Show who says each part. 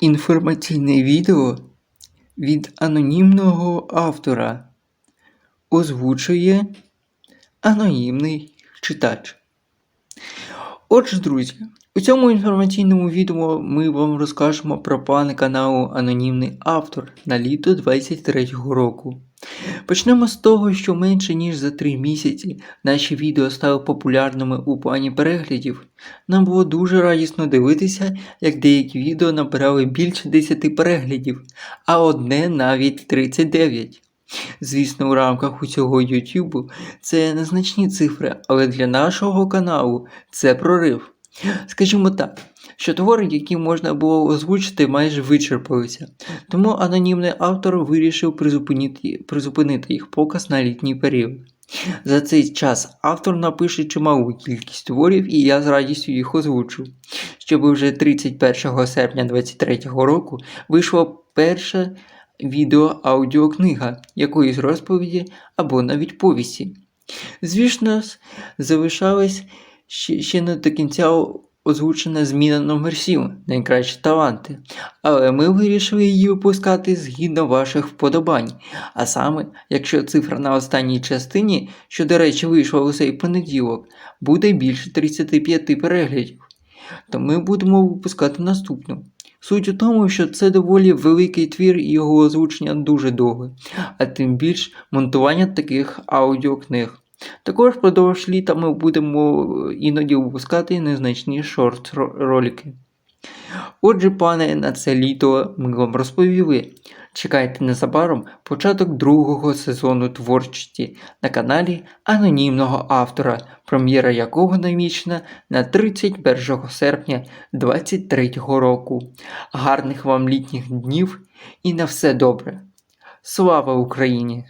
Speaker 1: Інформаційне відео від анонімного автора озвучує анонімний читач. Отже, друзі, у цьому інформаційному відео ми вам розкажемо про плани каналу Анонімний автор на літо 23-го року. Почнемо з того, що менше ніж за 3 місяці наші відео стали популярними у плані переглядів. Нам було дуже радісно дивитися, як деякі відео набирали більше 10 переглядів, а одне навіть 39. Звісно, у рамках усього YouTube це незначні цифри, але для нашого каналу це прорив. Скажімо так, що твори, які можна було озвучити, майже вичерпалися, тому анонімний автор вирішив призупинити, призупинити їх показ на літній період. За цей час автор напише чималу кількість творів, і я з радістю їх озвучу, щоб вже 31 серпня 2023 року вийшла перша відео-аудіокнига якоїсь розповіді або навіть повісті. Звісно, залишалась ще, ще не до кінця озвучена зміна номер 7 найкращі таланти, але ми вирішили її випускати згідно ваших вподобань. А саме, якщо цифра на останній частині, що, до речі, вийшла у цей понеділок, буде більше 35 переглядів, то ми будемо випускати наступну. Суть у тому, що це доволі великий твір і його озвучення дуже довге, а тим більш монтування таких аудіокниг. Також впродовж літа ми будемо іноді випускати незначні шорт-ролики. Отже, пане, на це літо ми вам розповіли. Чекайте незабаром початок другого сезону творчості на каналі анонімного автора, прем'єра якого намічена на 31 серпня 2023 року. Гарних вам літніх днів і на все добре. Слава Україні!